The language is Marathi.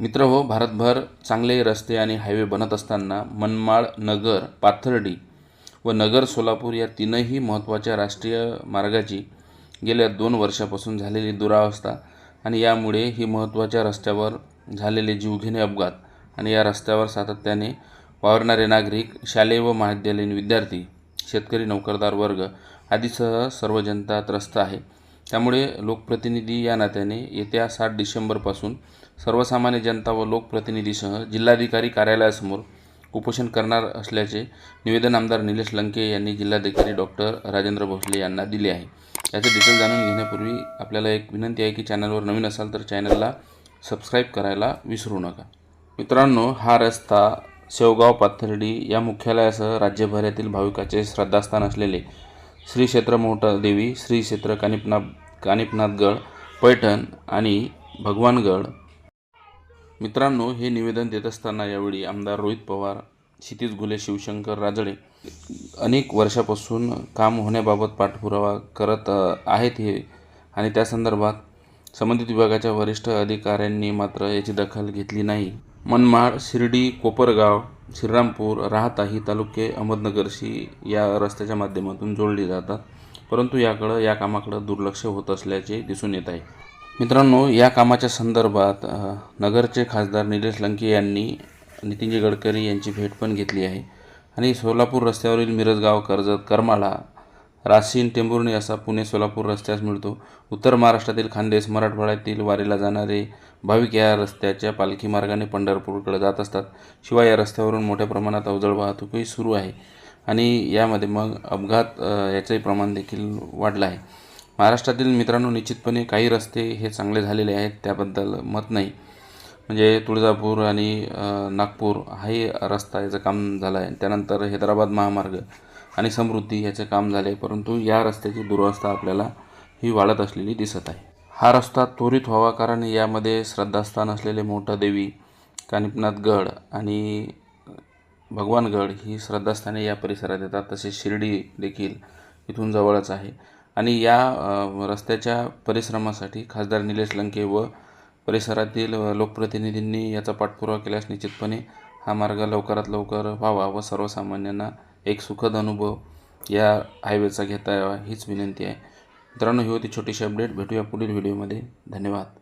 मित्र हो भारतभर चांगले रस्ते आणि हायवे बनत असताना मनमाळ नगर पाथर्डी व नगर सोलापूर या तीनही महत्त्वाच्या राष्ट्रीय मार्गाची गेल्या दोन वर्षापासून झालेली दुरावस्था आणि यामुळे ही महत्त्वाच्या रस्त्यावर झालेले जीवघेणे अपघात आणि या रस्त्यावर सातत्याने वावरणारे नागरिक शालेय व महाविद्यालयीन विद्यार्थी शेतकरी नोकरदार वर्ग आदीसह सर्व जनता त्रस्त आहे. त्यामुळे लोकप्रतिनिधी या नात्याने येत्या सात डिसेंबरपासून सर्वसामान्य जनता व लोकप्रतिनिधीसह जिल्हाधिकारी कार्यालयासमोर उपोषण करणार असल्याचे निवेदन आमदार निलेश लंके यांनी जिल्हाधिकारी डॉक्टर राजेंद्र भोसले यांना दिले आहे. याचे डिटेल जाणून घेण्यापूर्वी आपल्याला एक विनंती आहे की चॅनलवर नवीन असाल तर चॅनलला सबस्क्राईब करायला विसरू नका. मित्रांनो हा रस्ता शेवगाव पाथर्डी या मुख्यालयासह राज्यभरातील भाविकाचे श्रद्धास्थान असलेले श्री क्षेत्र मोहटादेवी श्री क्षेत्र कानिपनाथ कानिपनाथगड पैठण आणि भगवानगड. मित्रांनो हे निवेदन देत असताना यावेळी आमदार रोहित पवार क्षितिज घुले शिवशंकर राजळे अनेक वर्षापासून काम होण्याबाबत पाठपुरावा करत आहेत हे. आणि त्या संदर्भात संबंधित विभागाच्या वरिष्ठ अधिकाऱ्यांनी मात्र याची दखल घेतली नाही. मनमाड शिर्डी कोपरगाव श्रीरामपूर राहता ही तालुके अहमदनगरशी या रस्त्याच्या माध्यमातून जोडली जातात. परंतु याकडं या कामाकडं दुर्लक्ष होत असल्याचे दिसून येत आहे. मित्रांनो या कामाच्या संदर्भात नगरचे खासदार निलेश लंके यांनी नितीनजी गडकरी यांची भेट पण घेतली आहे. आणि सोलापूर रस्त्यावरील मिरजगाव कर्जत करमाळा राशीन टेंभुर्णी असा पुणे सोलापूर रस्त्यास मिळतो. उत्तर महाराष्ट्रातील खानदेश मराठवाड्यातील वारीला जाणारे भाविक या रस्त्याच्या पालखी मार्गाने पंढरपूरकडे जात असतात. शिवाय या रस्त्यावरून मोठ्या प्रमाणात अवजड वाहतूकही सुरू आहे आणि यामध्ये मग अपघात याचंही प्रमाण देखील वाढलं आहे. महाराष्ट्रातील मित्रांनो निश्चितपणे काही रस्ते हे चांगले झालेले आहेत त्याबद्दल मत नाही. म्हणजे तुळजापूर आणि नागपूर हाही रस्ता याचं काम झालं आहे. त्यानंतर हैदराबाद महामार्ग आणि समृद्धी याचे काम झाले परंतु या रस्त्याची दुरवस्था आपल्याला ही वाढत असलेली दिसत आहे. हा रस्ता त्वरित व्हावा कारण यामध्ये श्रद्धास्थान असलेले मोठा देवी कानिपनाथगड आणि भगवानगड ही श्रद्धास्थाने या परिसरात येतात. तसेच शिर्डी देखील इथून जवळच आहे. आणि या रस्त्याच्या परिश्रमासाठी खासदार निलेश लंके व परिसरातील लोकप्रतिनिधींनी याचा पाठपुरावा केल्यास निश्चितपणे हा मार्ग लवकरात लवकर व्हावा व सर्वसामान्यांना एक सुखद अनुभव या हायवेचा घेता यावा हीच विनंती आहे. मित्रांनो ही होती छोटीशी अपडेट भेटूया पुढील व्हिडिओमध्ये धन्यवाद.